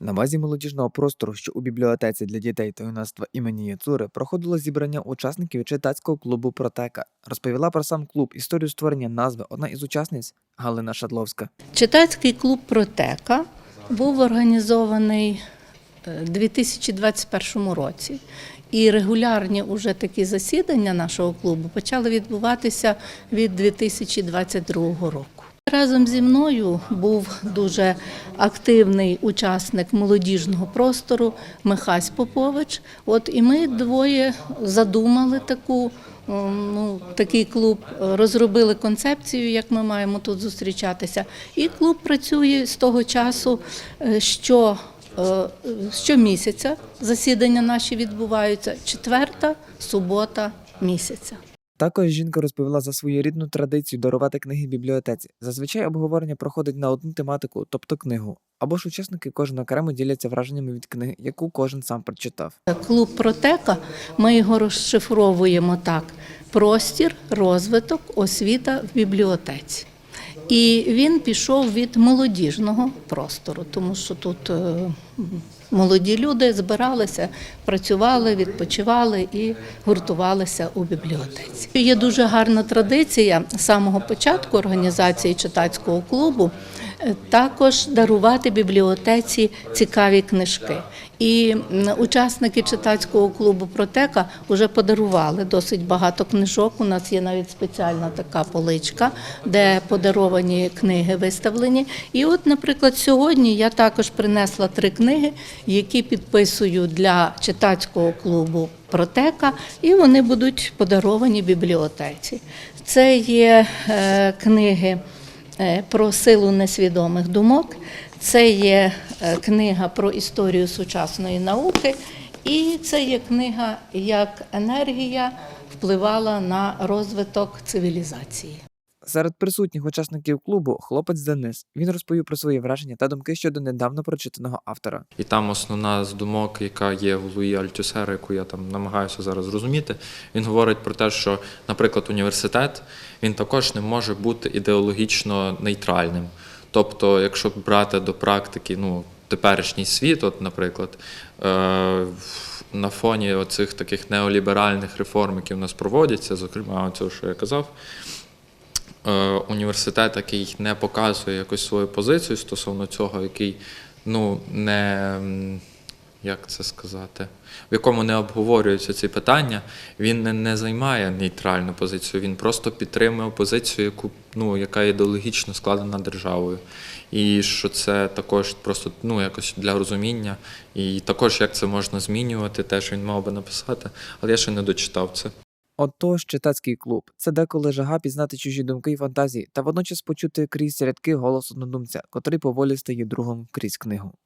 На базі молодіжного простору, що у бібліотеці для дітей та юнацтва імені Яцури, проходило зібрання учасників читацького клубу Протека. Розповіла про сам клуб, історію створення назви одна із учасниць Галина Шадловська. Читацький клуб Протека був організований е, у 2021 році. І регулярні уже такі засідання нашого клубу почали відбуватися від 2022 року. Разом зі мною був дуже активний учасник молодіжного простору Михась Попович. От і ми двоє задумали таку ну, такий клуб, розробили концепцію, як ми маємо тут зустрічатися. І клуб працює з того часу, е, що е, щомісяця засідання наші відбуваються четверта субота місяця. Також жінка розповіла за свою рідну традицію дарувати книги бібліотеці. Зазвичай обговорення проходить на одну тематику, тобто книгу. Або ж учасники кожен окремо діляться враженнями від книги, яку кожен сам прочитав. Клуб Протека ми його розшифровуємо так: простір, розвиток, освіта в бібліотеці. І він пішов від молодіжного простору, тому що тут е, молоді люди збиралися, працювали, відпочивали і гуртувалися у бібліотеці. Є дуже гарна традиція самого початку організації читацького клубу. Також дарувати бібліотеці цікаві книжки. І учасники читацького клубу Протека вже подарували досить багато книжок. У нас є навіть спеціальна така поличка, де подаровані книги виставлені. І от, наприклад, сьогодні я також принесла три книги, які підписую для читацького клубу Протека, і вони будуть подаровані бібліотеці. Це є е, книги про силу несвідомих думок. Це є е, книга про історію сучасної науки, і це є книга, як енергія впливала на розвиток цивілізації. Серед присутніх учасників клубу хлопець Денис. Він розповів про свої враження та думки щодо недавно прочитаного автора. І там основна з думок, яка є в Луї Альтюсера, яку я там намагаюся зараз зрозуміти, він говорить про те, що, наприклад, університет він також не може бути ідеологічно нейтральним. Тобто, якщо брати до практики, ну, теперішній світ, от, наприклад, е, на фоні оцих таких неоліберальних реформ, які в нас проводяться, зокрема, цього, що я казав, університет, який не показує якось свою позицію стосовно цього, який ну, не. Як це сказати, в якому не обговорюються ці питання, він не, не займає нейтральну позицію, він просто підтримує позицію, яку, ну, яка ідеологічно складена державою. І що це також просто ну, якось для розуміння, і також як це можна змінювати, теж він мав би написати, але я ще не дочитав це. Отож, читацький клуб це деколи жага пізнати чужі думки і фантазії, та водночас почути крізь рядки голос однодумця, котрий поволі стає другом крізь книгу.